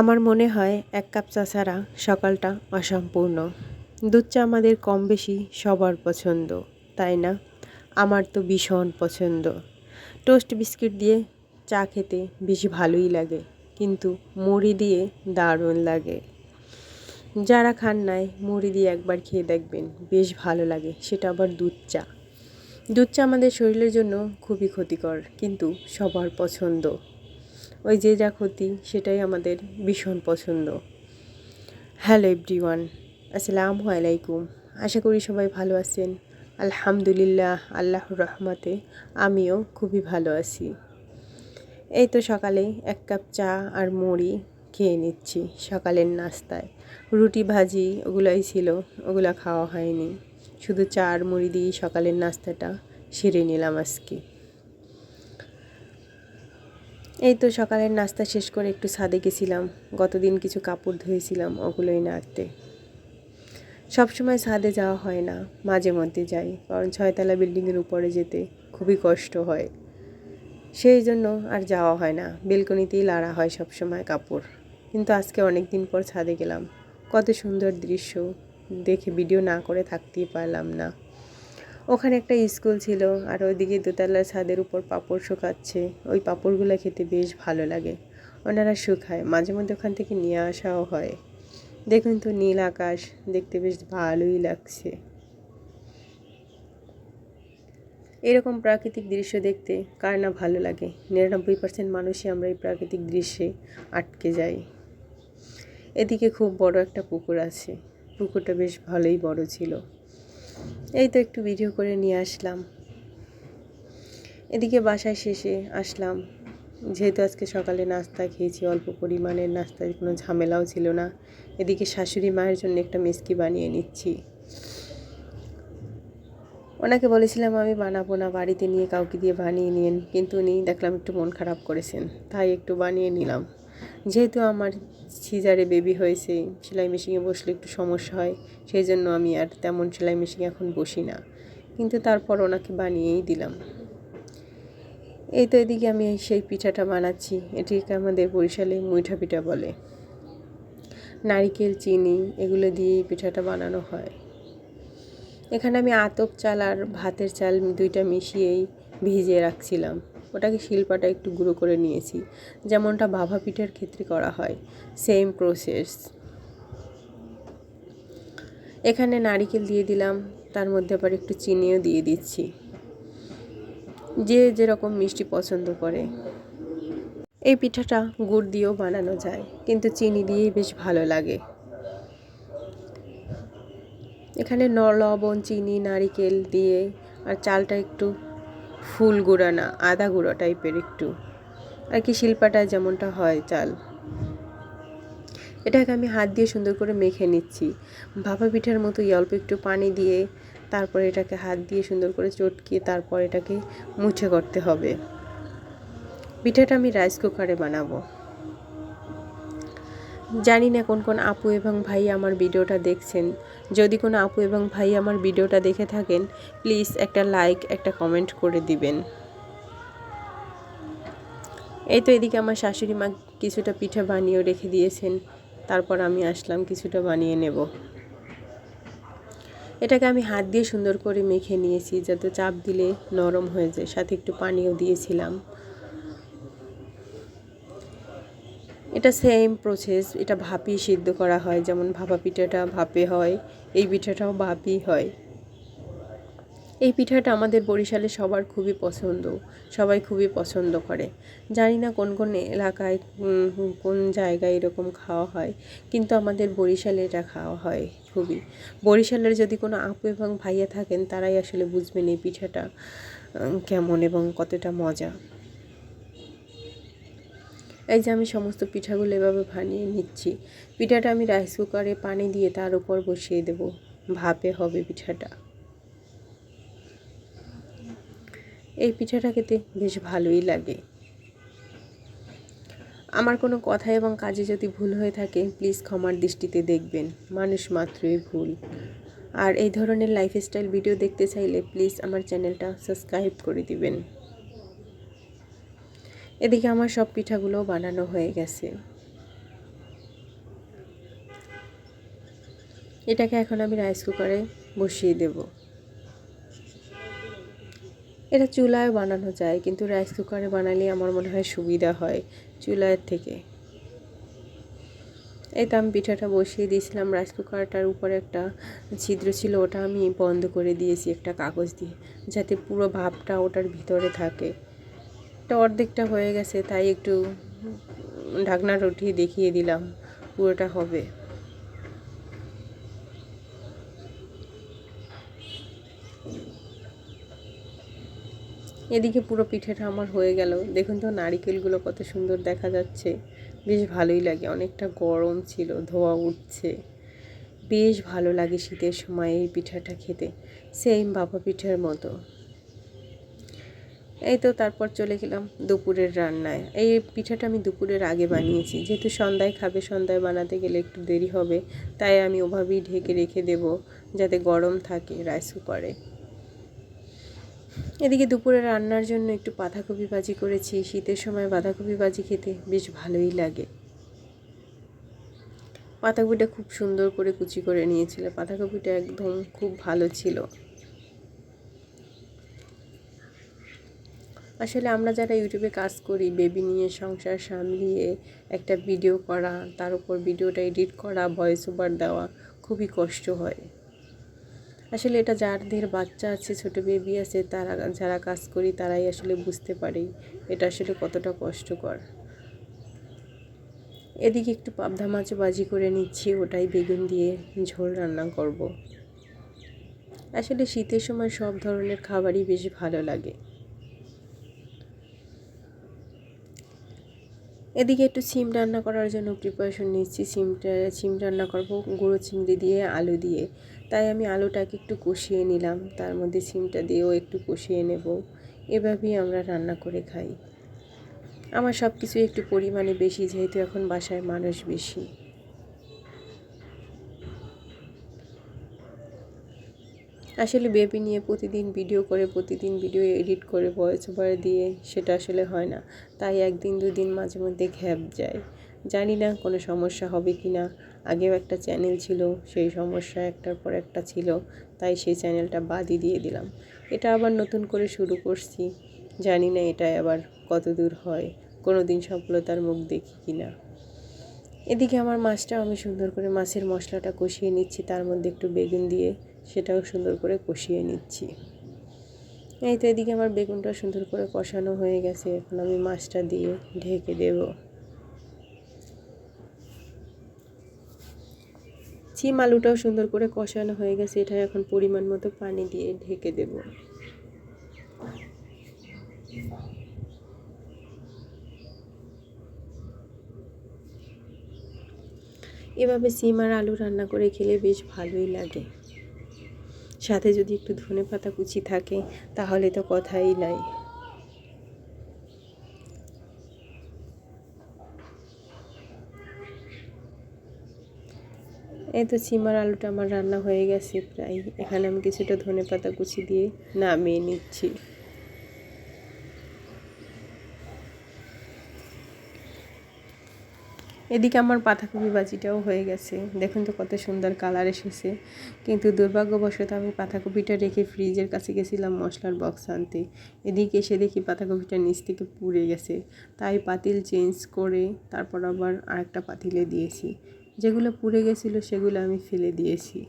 আমার মনে হয় এক কাপ চা ছাড়া সকালটা অসম্পূর্ণ। দুধ চা আমাদের কম বেশি সবার পছন্দ, তাই না? আমার তো ভীষণ পছন্দ। টোস্ট বিস্কিট দিয়ে চা খেতে বেশি ভালোই লাগে, কিন্তু মুড়ি দিয়ে দারুণ লাগে। যারা খান নাই, মুড়ি দিয়ে একবার খেয়ে দেখবেন, বেশ ভালো লাগে, সেটা আবার দুধ চা। দুধ চা আমাদের শরীরের জন্য খুবই ক্ষতিকর, কিন্তু সবার পছন্দ। ওই যে যা ক্ষতি, সেটাই আমাদের ভীষণ পছন্দ। হ্যালো এভরিওয়ান আসসালামু আলাইকুম। আশা করি সবাই ভালো আছেন। আলহামদুলিল্লাহ, আল্লাহর রহমতে আমিও খুবই ভালো আছি। এই তো সকালে এক কাপ চা আর মুড়ি খেয়ে নিচ্ছি সকালের নাস্তায়। রুটি ভাজি ওগুলাই ছিল, ওগুলো খাওয়া হয়নি। শুধু চা আর মুড়ি দিয়ে সকালের নাস্তাটা সেরে নিলাম আজকে। এই তো সকালের নাস্তা শেষ করে একটু ছাদে গেছিলাম। গতদিন কিছু কাপড় ধুয়েছিলাম ওগুলোই নাড়তে। সবসময় ছাদে যাওয়া হয় না, মাঝে মধ্যে যাই, কারণ ছয়তলা বিল্ডিংয়ের উপরে যেতে খুবই কষ্ট হয়। সেই জন্য আর যাওয়া হয় না, বেলকনিতেই লাড়া হয় সবসময় কাপড়। কিন্তু আজকে অনেক দিন পর ছাদে গেলাম। কত সুন্দর দৃশ্য, দেখে ভিডিও না করে থাকতেই পারলাম না। ওখানে একটা স্কুল ছিল আর ওইদিকে দোতলার ছাদের উপর পাঁপড় শুকাচ্ছে। ওই পাঁপড়গুলো খেতে বেশ ভালো লাগে। ওনারা শুকায়, মাঝে মধ্যে ওখান থেকে নিয়ে আসাও হয়। দেখুন তো নীল আকাশ, দেখতে বেশ ভালোই লাগছে। এরকম প্রাকৃতিক দৃশ্য দেখতে কার না ভালো লাগে? নিরানব্বই পার্সেন্ট মানুষই আমরা এই প্রাকৃতিক দৃশ্যে আটকে যাই। এদিকে খুব বড় একটা পুকুর আছে। পুকুরটা বেশ ভালোই বড় ছিল। এই তো একটু ভিডিও করে নিয়ে আসলাম। এদিকে বাসায় শেষে আসলাম। যেহেতু আজকে সকালে নাস্তা খেয়েছি, অল্প পরিমাণের নাস্তায় কোনো ঝামেলাও ছিল না। এদিকে শাশুড়ি মায়ের জন্য একটা মিষ্টি বানিয়ে নিচ্ছি। ওনাকে বলেছিলাম, আমি বানাবো না, বাড়িতে নিয়ে কাউকে দিয়ে বানিয়ে নিন কিন্তু উনি দেখলাম একটু মন খারাপ করেছেন, তাই একটু বানিয়ে নিলাম। যেহেতু আমার সিজারে বেবি হয়েছে, সেলাই মেশিনে বসলে একটু সমস্যা হয়, সেই জন্য আমি আর তেমন সেলাই মেশিনে এখন বসি না। কিন্তু তারপর ওনাকে বানিয়েই দিলাম। এই তো এদিকে আমি সেই পিঠাটা বানাচ্ছি, এটিকে আমাদের বরিশালে মুইঠা পিঠা বলে। নারিকেল, চিনি, এগুলো দিয়েই পিঠাটা বানানো হয়। এখানে আমি আতপ চাল আর ভাতের চাল দুইটা মিশিয়েই ভিজিয়ে রাখছিলাম। ওটাকে শিল্পাটা একটু গুঁড়ো করে নিয়েছি। যেমনটা ভাভা পিঠার ক্ষেত্রে করা হয়। সেম প্রসেস এখানে নারিকেল দিয়ে দিলাম, তার মধ্যে আবার একটু চিনিও দিয়ে দিচ্ছি। যে যেরকম মিষ্টি পছন্দ করে। এই পিঠাটা গুড় দিয়েও বানানো যায়, কিন্তু চিনি দিয়েই বেশ ভালো লাগে। এখানে ন লবণ, চিনি, নারিকেল দিয়ে আর চালটা একটু ফুল গুঁড়া না, আদা গুঁড়ো টাইপের একটু। আর কি শিল্পাটা যেমনটা হয় চাল। এটাকে আমি হাত দিয়ে সুন্দর করে মেখে নিচ্ছি। ভাপা পিঠার মতো অল্প একটু পানি দিয়ে তারপরে এটাকে হাত দিয়ে সুন্দর করে চটকিয়ে তারপর এটাকে মুছে করতে হবে। পিঠাটা আমি রাইস কুকারে বানাবো। জানি না কোন কোন আপু এবং ভাই আমার ভিডিওটা দেখছেন। যদি কোনো আপু এবং ভাই আমার ভিডিওটা দেখে থাকেন প্লিজ একটা লাইক একটা কমেন্ট করে দিবেন। এই তো এদিকে আমার শাশুড়ি মা কিছুটা পিঠা বানিয়েও রেখে দিয়েছেন। তারপর আমি আসলাম, কিছুটা বানিয়ে নেব। এটাকে আমি হাত দিয়ে সুন্দর করে মেখে নিয়েছি, যাতে চাপ দিলে নরম হয়ে যায়। সাথে একটু পানিও দিয়েছিলাম। এটা সেম প্রসেস এটা ভাপি সিদ্ধ করা হয়, যেমন ভাপা পিঠাটা ভাপে হয়, এই পিঠাটাও ভাপই হয়। এই পিঠাটা আমাদের বরিশালে সবার খুবই পছন্দ, সবাই খুবই পছন্দ করে। জানি না কোন কোন এলাকায় কোন জায়গায় এরকম খাওয়া হয়, কিন্তু আমাদের বরিশালে এটা খাওয়া হয় খুবই। বরিশালের যদি কোনো আপু এবং ভাইয়া থাকেন, তারাই আসলে বুঝবেন এই পিঠাটা কেমন এবং কতটা মজা। এই যে আমি সমস্ত পিঠাগুলো এভাবে বানিয়ে নিচ্ছি। পিঠাটা আমি রাইস কুকারে পানি দিয়ে তার উপর বসিয়ে দেব। ভাপে হবে পিঠাটা। এই পিঠাটা খেতে বেশ ভালোই লাগে। আমার কোনো কথা এবং কাজে যদি ভুল হয়ে থাকে প্লিজ ক্ষমার দৃষ্টিতে দেখবেন। মানুষ মাত্রই ভুল। আর এই ধরনের লাইফস্টাইল ভিডিও দেখতে চাইলে প্লিজ আমার চ্যানেলটা সাবস্ক্রাইব করে দিবেন। এদিকে আমার সব পিঠাগুলো বানানো হয়ে গেছে। এটাকে এখন আমি রাইস কুকারে বসিয়ে দেব। এটা চুলায় বানানো যায়, কিন্তু রাইস কুকারে বানালে আমার মনে হয় সুবিধা হয় চুলায়ের থেকে। এই তো আমি পিঠাটা বসিয়ে দিয়েছিলাম রাইস কুকারটার উপরে একটা ছিদ্র ছিল, ওটা আমি বন্ধ করে দিয়েছি একটা কাগজ দিয়ে, যাতে পুরো ভাবটা ওটার ভিতরে থাকে। এটা অর্ধেকটা হয়ে গেছে, তাই একটু ঢাকনা রুটি দেখিয়ে দিলাম, পুরোটা হবে। এদিকে পুরো পিঠেটা আমার হয়ে গেল। দেখুন তো নারিকেলগুলো কত সুন্দর দেখা যাচ্ছে। বেশ ভালোই লাগে, অনেকটা গরম ছিল, ধোয়া উঠছে। বেশ ভালো লাগে শীতের সময় এই পিঠাটা খেতে। সেম বাবা পিঠার মতো। এই তো তারপর চলে গেলাম দুপুরের রান্নায়। এই পিঠাটা আমি দুপুরের আগে বানিয়েছি। যেহেতু সন্ধ্যায় খাবে, সন্ধ্যায় বানাতে গেলে একটু দেরি হবে, তাই আমি ওভাবেই ঢেকে রেখে দেব যাতে গরম থাকে রাইস কুকারে। এদিকে দুপুরে রান্নার জন্য একটু বাঁধাকপি ভাজি করেছি। শীতের সময় বাঁধাকপি ভাজি খেতে বেশ ভালোই লাগে। পাতাকপিটা খুব সুন্দর করে কুচি করে নিয়েছিল। পাতাকপিটা একদম খুব ভালো ছিল। আসলে আমরা যারা ইউটিউবে কাজ করি বেবি নিয়ে সংসার সামলিয়ে একটা ভিডিও করা, তার উপর ভিডিওটা এডিট করা ভয়েস ওভার দেওয়া খুবই কষ্ট হয়। আসলে এটা যাদের বাচ্চা আছে, ছোট বেবি আছে, তারা যারা কাজ করি, তারাই আসলে বুঝতে পারে এটা আসলে কতটা কষ্টকর। এদিকে একটু পাবদা মাছ বাজি করে নিচ্ছি, ওটাই বেগুন দিয়ে ঝোল রান্না করব। আসলে শীতের সময় সব ধরনের খাবারই বেশ ভালো লাগে। এদিকে একটু সিম রান্না করার জন্য প্রিপারেশন নিচ্ছি। সিমটা, সিম রান্না করব গুঁড়ো চিংড়ি দিয়ে, আলু দিয়ে। তাই আমি আলুটাকে একটু কষিয়ে নিলাম। তার মধ্যে সিমটা দিয়েও একটু কষিয়ে নেব। এভাবেই আমরা রান্না করে খাই। আমার সব কিছু একটু পরিমাণে বেশি, যেহেতু এখন বাসায় মানুষ বেশি। আসলে বেবি নিয়ে প্রতিদিন ভিডিও করে, প্রতিদিন ভিডিও এডিট করে, ভয়েস ওভার দিয়ে সেটা আসলে হয় না। তাই একদিন, দুদিন মাঝে মধ্যে ঘ্যাপ যায়। জানি না কোনো সমস্যা হবে কি না। আগেও একটা চ্যানেল ছিল, সেই সমস্যা একটার পর একটা ছিল, তাই সেই চ্যানেলটা বাদই দিয়ে দিলাম। এটা আবার নতুন করে শুরু করছি। জানি না এটা আবার কত দূর হয় কোনো দিন সফলতার মুখ দেখি কি না। এদিকে আমার মাছটা আমি সুন্দর করে মাছের মশলাটা কষিয়ে নিচ্ছি, তার মধ্যে একটু বেগুন দিয়ে। সেটাও সুন্দর করে কষিয়ে নিচ্ছি। এই তো এদিকে আমার বেগুনটা সুন্দর করে কষানো হয়ে গেছে। এখন আমি মাছটা দিয়ে ঢেকে দেব। চিম আলুটাও সুন্দর করে কষানো হয়ে গেছে। এটা এখন পরিমাণ মতো পানি দিয়ে ঢেকে দেব। এভাবে সিম আর আলু রান্না করে খেলে বেশ ভালোই লাগে। সাথে যদি একটু ধনে পাতা কুচি থাকে, তাহলে তো কথাই নাই। এই তো চিমার আলুটা আমার রান্না হয়ে গেছে প্রায়। এখানে আমি কিছুটা ধনে পাতা কুচি দিয়ে নামিয়ে নিচ্ছি। এদিকে আমার পাতাকপি বাজিটাও হয়ে গেছে। দেখুন তো কত সুন্দর কালার এসেছে। কিন্তু দুর্ভাগ্যবশত আমি পাতাকপিটা রেখে ফ্রিজের কাছে গেছিলাম মশলার বক্স আনতে। এদিকে এসে দেখি পাতাকপিটা নিচ থেকে পুড়ে গেছে। তাই পাতিল চেঞ্জ করে তারপর আবার আরেকটা পাতিলে দিয়েছি। যেগুলো পুড়ে গেছিল সেগুলো আমি ফেলে দিয়েছি।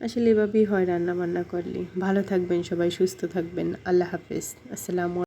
আসলে এভাবেই হয় রান্না বান্না করলে। ভালো থাকবেন সবাই, সুস্থ থাকবেন। আল্লাহ হাফেজ। আসসালামু